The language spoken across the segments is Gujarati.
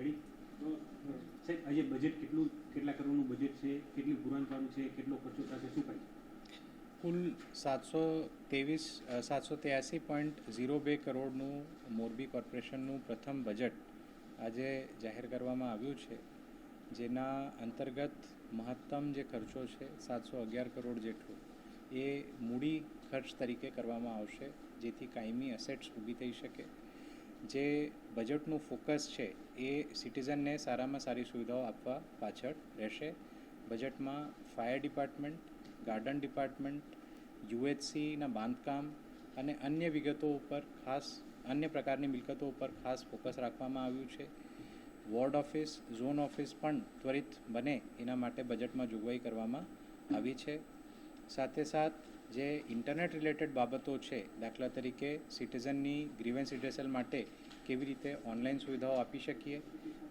રેડી? સાહેબ, આજે બજેટ કેટલું, કેટલા કરોડનું બજેટ છે? કેટલી પુરાણવાનું છે? કેટલો ખર્ચો થશે? શું કાંઈ કુલ સાતસો ત્રેવીસ સાતસો ત્યાસી પોઈન્ટ ઝીરો બે કરોડનું મોરબી કોર્પોરેશનનું પ્રથમ બજેટ આજે જાહેર કરવામાં આવ્યું છે. જેના અંતર્ગત મહત્તમ જે ખર્ચો છે, સાતસો અગિયાર કરોડ જેટલો, એ મૂડી ખર્ચ તરીકે કરવામાં આવશે, જેથી કાયમી અસેટ્સ ઊભી થઈ શકે. જે બજેટનું ફોકસ છે એ સિટીઝનને સારામાં સારી સુવિધાઓ આપવા પાછળ રહેશે. બજેટમાં ફાયર ડિપાર્ટમેન્ટ, ગાર્ડન ડિપાર્ટમેન્ટ, યુએચસીના બાંધકામ અને અન્ય વિગતો ઉપર ખાસ, અન્ય પ્રકારની મિલકતો ઉપર ખાસ ફોકસ રાખવામાં આવ્યું છે. વોર્ડ ઓફિસ, ઝોન ઓફિસ પણ ત્વરિત બને એના માટે બજેટમાં જોગવાઈ કરવામાં આવી છે. સાથે સાથ જે ઇન્ટરનેટ રિલેટેડ બાબતો છે, દાખલા તરીકે સિટીઝનની ગ્રીવન્સ રિડર્સલ માટે કેવી રીતે ઓનલાઈન સુવિધાઓ આપી શકીએ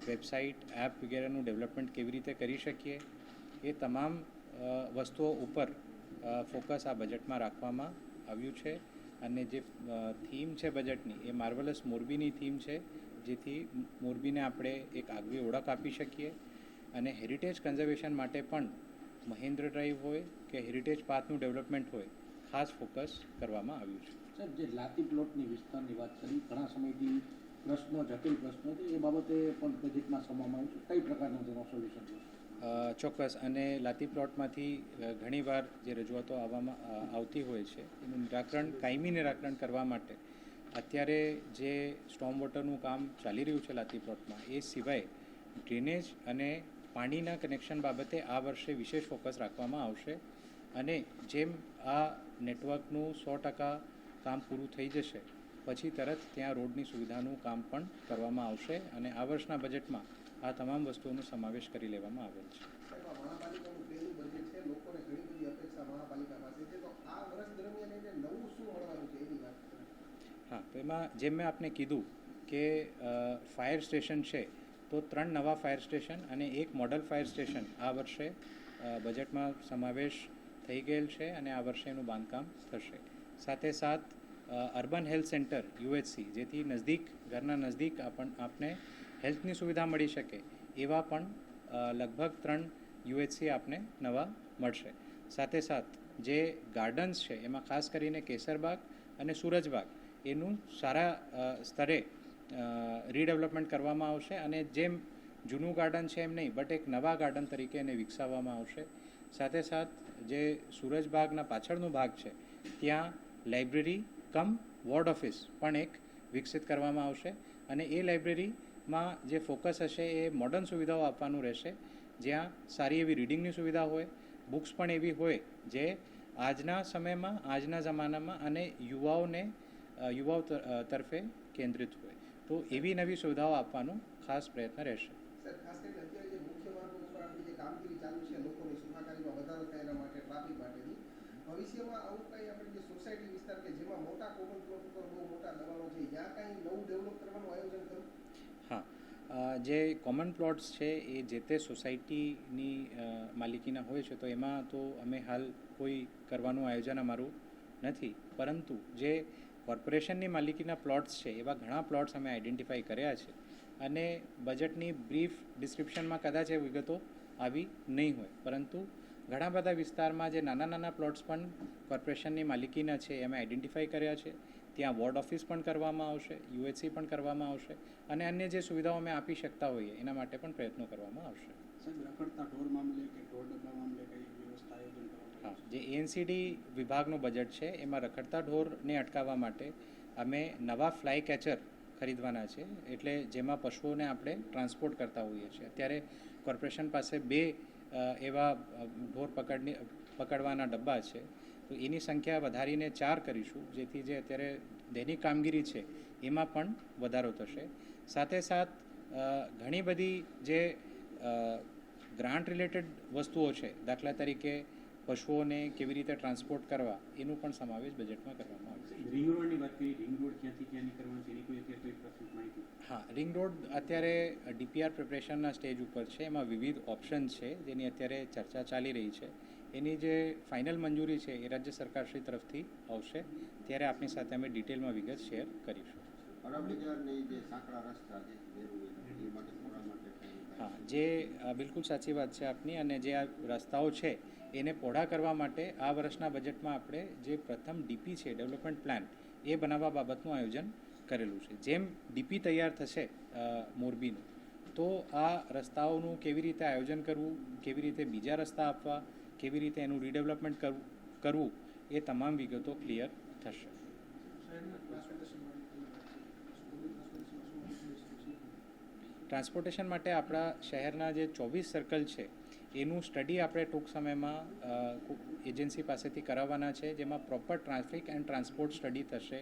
વેબસાઇટ એપ વગેરેનું ડેવલપમેન્ટ કેવી રીતે કરી શકીએ, એ તમામ વસ્તુઓ ઉપર ફોકસ આ બજેટમાં રાખવામાં આવ્યું છે. અને જે થીમ છે બજેટની એ માર્વલસ મોરબીની થીમ છે, જેથી મોરબીને આપણે એક આગવી ઓળખ આપી શકીએ. અને હેરિટેજ કન્ઝર્વેશન માટે પણ મહેન્દ્ર ડ્રાઈવ હોય કે હેરિટેજ પાથનું ડેવલપમેન્ટ હોય ખાસ ફોકસ કરવામાં આવ્યું છે. સાહેબ જે લાતી પ્લોટની વિસ્તારની વાત કરી ઘણા સમયથી પ્રશ્નો જટિલ પ્રશ્નો છે એ બાબતે પણ બજેટમાં સમાવવામાં આવ્યું છે. કઈ પ્રકારનું તેનો સોલ્યુશન ચોક્કસ. અને લાતી પ્લોટમાંથી ઘણીવાર જે રજૂઆતો આવવામાં આવતી હોય છે એનું નિરાકરણ કાયમી નિરાકરણ કરવા માટે અત્યારે જે સ્ટોમ વોટરનું કામ ચાલી રહ્યું છે લાતી પ્લોટમાં એ સિવાય ડ્રેનેજ અને પાણીના કનેક્શન બાબતે આ વર્ષે વિશેષ ફોકસ રાખવામાં આવશે અને જેમ આ નેટવર્કનું સો ટકા કામ પૂરું થઈ જશે પછી તરત ત્યાં રોડની સુવિધાનું કામ પણ કરવામાં આવશે અને આ વર્ષના બજેટમાં આ તમામ વસ્તુઓનો સમાવેશ કરી લેવામાં આવેલ છે. હા તો એમાં જેમ મેં આપને કીધું કે ફાયર સ્ટેશન છે તો ત્રણ નવા ફાયર સ્ટેશન અને એક મોડલ ફાયર સ્ટેશન આ વર્ષે બજેટમાં સમાવેશ થઈ ગયેલ છે અને આ વર્ષે એનું બાંધકામ થશે. સાથે સાથ અર્બન હેલ્થ સેન્ટર, યુએચસી, જેથી નજદીક, ઘરના નજદીક આપણ, આપને હેલ્થની સુવિધા મળી શકે, એવા પણ લગભગ ત્રણ યુએચસી આપને નવા મળશે. સાથે સાથ, જે ગાર્ડન્સ છે, એમાં ખાસ કરીને કેસરબાગ અને સૂરજબાગ, એનું સારા સ્તરે રીડેવલપમેન્ટ કરવામાં આવશે અને જેમ જૂનું ગાર્ડન છે એમ નહીં બટ એક નવા ગાર્ડન તરીકે એને વિકસાવવામાં આવશે. સાથે સાથ, જે સૂરજબાગના પાછળનો ભાગ છે, ત્યાં લાઇબ્રેરી કમ વોર્ડ ઓફિસ પણ એક વિકસિત કરવામાં આવશે અને એ લાઇબ્રેરીમાં જે ફોકસ હશે એ મોડર્ન સુવિધાઓ આપવાનું રહેશે. જ્યાં સારી એવી રીડિંગની સુવિધા હોય બુક્સ પણ એવી હોય, જે આજના સમયમાં, આજના જમાનામાં અને યુવાઓને યુવાઓ તરફે કેન્દ્રિત હોય. તો એવી નવી સુવિધાઓ આપવાનો ખાસ પ્રયત્ન રહેશે. સાહેબ, ખાસ કરીને અત્યારે જે મુખ્ય માર્ગો ઉપર આપણી જે કામગીરી ચાલુ છે લોકોની સુખાકારીમાં વધારો થાય એના માટે ટ્રાફિક માટેની ભવિષ્યમાં આવું કંઈ આપણે જે સોસાયટી વિસ્તાર કે જેમાં મોટા કોમન પ્લોટ ઉપર બહુ મોટા દબાણો છે ત્યાં કાંઈ નવું ડેવલપ કરવાનું આયોજન કરું હા જે કોમન પ્લોટ્સ છે એ જે તે સોસાયટીની માલિકીના હોય છે તો એમાં તો અમે હાલ કોઈ કરવાનું આયોજન અમારું નથી. પરંતુ જે કોર્પોરેશનની માલિકીના પ્લોટ્સ છે, એવા ઘણા પ્લોટ્સ અમે આઈડેન્ટિફાઈ કર્યા છે. અને બજેટની બ્રીફ ડિસ્ક્રિપ્શનમાં કદાચ એ વિગતો આવી નહીં હોય. પરંતુ ઘણા બધા વિસ્તારમાં જે નાના નાના પ્લોટ્સ પણ કોર્પોરેશનની માલિકીના છે અમે આઈડેન્ટિફાઈ કર્યા છે. ત્યાં વોર્ડ ઓફિસ પણ કરવામાં આવશે યુએચસી પણ કરવામાં આવશે અને અન્ય જે સુવિધાઓ અમે આપી શકતા હોઈએ, એના માટે પણ પ્રયત્નો કરવામાં આવશે. જે એનસીડી વિભાગનું બજેટ છે, એમાં રખડતા ઢોરને અટકાવવા માટે અમે નવા ફ્લાય કેચર ખરીદવાના છે. એટલે જેમાં પશુઓને આપણે ટ્રાન્સપોર્ટ કરતા હોઈએ છીએ. અત્યારે કોર્પોરેશન પાસે બે એવા ઢોર પકડની, પકડવાના ડબ્બા છે. તો એની સંખ્યા વધારીને ચાર કરીશું, જેથી જે અત્યારે દૈનિક કામગીરી છે, એમાં પણ વધારો થશે. સાથે સાથ ઘણી બધી જે ગ્રાન્ટ રિલેટેડ વસ્તુઓ છે, દાખલા તરીકે પશુઓને કેવી રીતે ટ્રાન્સપોર્ટ કરવા એનું પણ સમાવેશ બજેટમાં કરવામાં આવશે છે. રિંગ રોડની વાત કરી રિંગ રોડ ક્યાંથી ક્યાં નીકળવાનો છે એની કોઈ અત્યારે કોઈ પ્રસ્તુત માહિતી? હા રિંગ રોડ અત્યારે ડીપીઆર પ્રિપરેશનના સ્ટેજ ઉપર છે એમાં વિવિધ ઓપ્શન છે જેની અત્યારે ચર્ચા ચાલી રહી છે. એની જે ફાઇનલ મંજૂરી છે એ રાજ્ય સરકારશ્રી તરફથી આવશે. ત્યારે આપની સાથે અમે ડિટેલમાં વિગત શેર કરીશું. હા જે બિલકુલ સાચી વાત છે આપની અને જે આ રસ્તાઓ છે એને પહોળા કરવા માટે આ વર્ષના બજેટમાં આપણે જે પ્રથમ ડીપી છે, ડેવલપમેન્ટ પ્લાન, એ બનાવવા બાબતનું આયોજન કરેલું છે. જેમ ડીપી તૈયાર થશે મોરબીનું, તો આ રસ્તાઓનું કેવી રીતે આયોજન કરવું, કેવી રીતે બીજા રસ્તા આપવા, કેવી રીતે એનું રીડેવલપમેન્ટ કરવું કરવું, એ તમામ વિગતો ક્લિયર થશે. ટ્રાન્સપોર્ટેશન માટે આપણા શહેરના જે ચોવીસ સર્કલ છે એનું સ્ટડી આપણે ટૂંક સમયમાં એજન્સી પાસેથી કરાવવાના છે, જેમાં proper traffic and transport study થશે.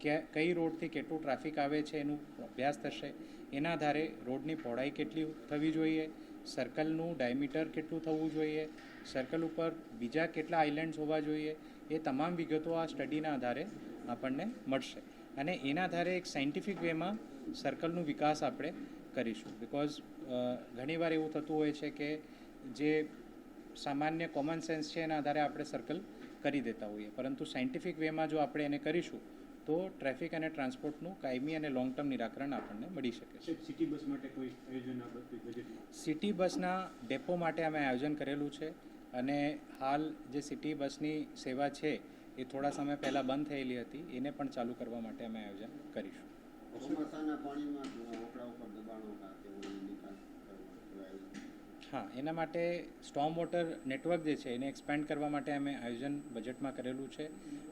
કે કઈ રોડથી કેટલું ટ્રાફિક આવે છે, એનું અભ્યાસ થશે. એના આધારે રોડની પહોળાઈ કેટલી થવી જોઈએ સર્કલનું ડાયમીટર કેટલું થવું જોઈએ સર્કલ ઉપર બીજા કેટલા આઇલેન્ડ્સ હોવા જોઈએ, એ તમામ વિગતો આ સ્ટડીના આધારે આપણને મળશે. અને એના આધારે એક સાયન્ટિફિક વેમાં સર્કલનું વિકાસ આપણે કરીશું. બિકોઝ ઘણીવાર એવું થતું હોય છે કે જે સામાન્ય કોમન સેન્સ છે એના આધારે આપણે સર્કલ કરી દેતા હોઈએ. પરંતુ સાયન્ટિફિક વેમાં જો આપણે એને કરીશું તો ટ્રાફિક અને ટ્રાન્સપોર્ટનું કાયમી અને લોંગ ટર્મ નિરાકરણ આપણને મળી શકે છે. સિટી બસ માટે કોઈ આયોજન સિટી બસના ડેપો માટે અમે આયોજન કરેલું છે અને હાલ જે સિટી બસની સેવા છે એ થોડા સમય પહેલાં બંધ થયેલી હતી. એને પણ ચાલુ કરવા માટે અમે આયોજન કરીશું. ચોમાસાના પાણીમાં ઉપર દબાણો હતા તેઓની નિકાલ કરવા હા, એના માટે સ્ટોમ વોટર નેટવર્ક જે છે એને એક્સપેન્ડ કરવા માટે અમે આયોજન બજેટમાં કરેલું છે.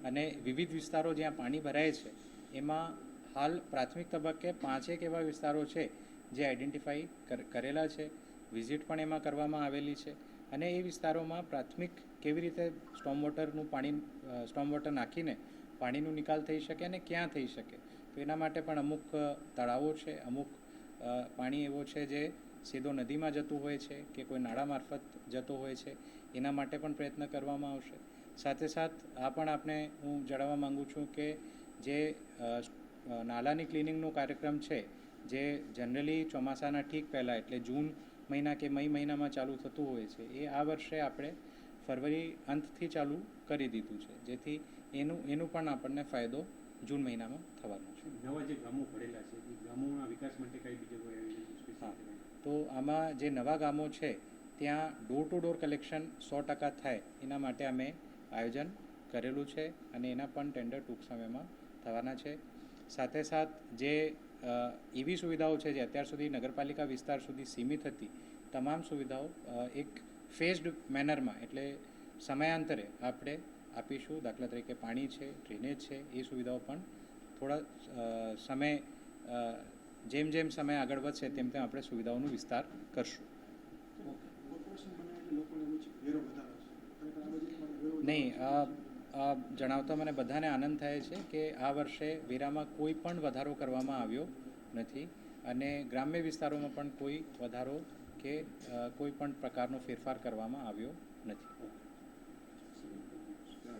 અને વિવિધ વિસ્તારો જ્યાં પાણી ભરાય છે, એમાં હાલ પ્રાથમિક તબક્કે પાંચેક એવા વિસ્તારો છે જે આઈડેન્ટિફાઈ કરેલા છે વિઝિટ પણ એમાં કરવામાં આવેલી છે. અને એ વિસ્તારોમાં પ્રાથમિક કેવી રીતે સ્ટોમ વોટરનું પાણી સ્ટોમ વોટર નાખીને પાણીનું નિકાલ થઈ શકે અને ક્યાં થઈ શકે? તો એના માટે પણ અમુક તળાવો છે, અમુક પાણી એવો છે જે સીધો નદીમાં જતું હોય છે કે કોઈ નાળા મારફત જતો હોય છે એના માટે પણ પ્રયત્ન કરવામાં આવશે. સાથે સાથ આ પણ આપણે હું જણાવવા માગું છું કે જે નાલાની ક્લિનિંગનો કાર્યક્રમ છે જે જનરલી ચોમાસાના ઠીક પહેલાં એટલે જૂન મહિના કે મઈ મહિનામાં ચાલુ થતું હોય છે એ આ વર્ષે આપણે ફરવરી અંતથી ચાલુ કરી દીધું છે જેથી એનું એનું પણ આપણને ફાયદો જૂન મહિનામાં થવાનો છે. નવા જે ગામો પડેલા છે એ ગામોના વિકાસ માટે કઈ બીજું કોઈ તો આમાં જે નવા ગામો છે, ત્યાં ડોર ટુ ડોર કલેક્શન સો ટકા થાય. એના માટે અમે આયોજન કરેલું છે અને એના પણ ટેન્ડર ટૂંક સમયમાં થવાના છે. સાથે સાથ જે એવી સુવિધાઓ છે જે અત્યાર સુધી નગરપાલિકા વિસ્તાર સુધી સીમિત હતી, તમામ સુવિધાઓ એક ફેઝડ મેનરમાં એટલે સમયાંતરે આપણે આપીશું. દાખલા તરીકે પાણી છે ડ્રેનેજ છે, એ સુવિધાઓ પણ થોડા સમય જેમ જેમ સમય આગળ વધશે તેમ તેમ આપણે સુવિધાઓનો વિસ્તાર કરશું. નહીં જણાવતા મને બધાને આનંદ થાય છે કે આ વર્ષે વેરામાં કોઈ પણ વધારો કરવામાં આવ્યો નથી અને ગ્રામ્ય વિસ્તારોમાં પણ કોઈ વધારો કે કોઈ પણ પ્રકારનો ફેરફાર કરવામાં આવ્યો નથી.